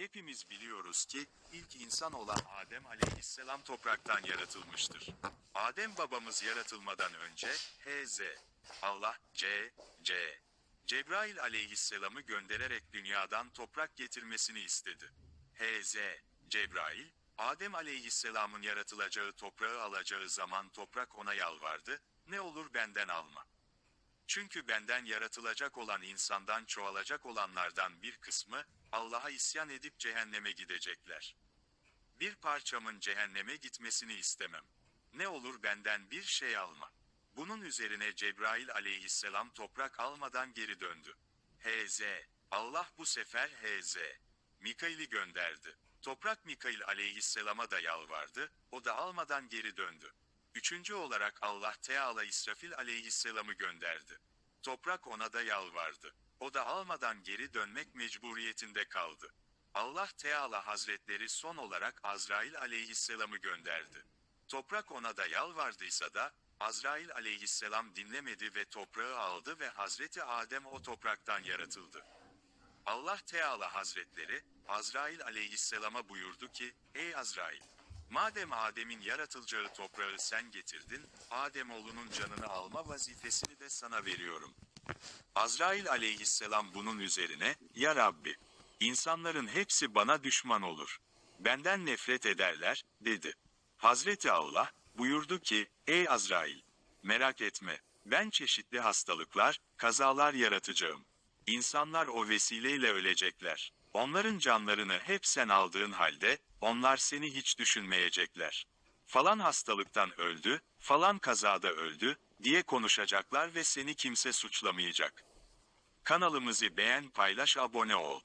Hepimiz biliyoruz ki ilk insan olan Adem aleyhisselam topraktan yaratılmıştır. Adem babamız yaratılmadan önce H.Z. Allah C. C. Cebrail aleyhisselamı göndererek dünyadan toprak getirmesini istedi. H.Z. Cebrail, Adem aleyhisselamın yaratılacağı toprağı alacağı zaman toprak ona yalvardı, ne olur benden alma. Çünkü benden yaratılacak olan insandan çoğalacak olanlardan bir kısmı, Allah'a isyan edip cehenneme gidecekler. Bir parçamın cehenneme gitmesini istemem. Ne olur benden bir şey alma. Bunun üzerine Cebrail aleyhisselam toprak almadan geri döndü. H.Z. Allah bu sefer H.Z. Mikail'i gönderdi. Toprak Mikail aleyhisselama da yalvardı, o da almadan geri döndü. Üçüncü olarak Allah Teala İsrafil aleyhisselamı gönderdi. Toprak ona da yalvardı. O da almadan geri dönmek mecburiyetinde kaldı. Allah Teala Hazretleri son olarak Azrail aleyhisselamı gönderdi. Toprak ona da yalvardıysa da, Azrail aleyhisselam dinlemedi ve toprağı aldı ve Hazreti Adem o topraktan yaratıldı. Allah Teala Hazretleri, Azrail aleyhisselama buyurdu ki, Ey Azrail! Madem Adem'in yaratılacağı toprağı sen getirdin, Ademoğlunun canını alma vazifesini de sana veriyorum. Azrail aleyhisselam bunun üzerine, Ya Rabbi! insanların hepsi bana düşman olur. Benden nefret ederler, dedi. Hazreti Allah, buyurdu ki, Ey Azrail! Merak etme, ben çeşitli hastalıklar, kazalar yaratacağım. İnsanlar o vesileyle ölecekler. Onların canlarını hep sen aldığın halde, onlar seni hiç düşünmeyecekler. Falan hastalıktan öldü, falan kazada öldü, diye konuşacaklar ve seni kimse suçlamayacak. Kanalımızı beğen paylaş abone ol.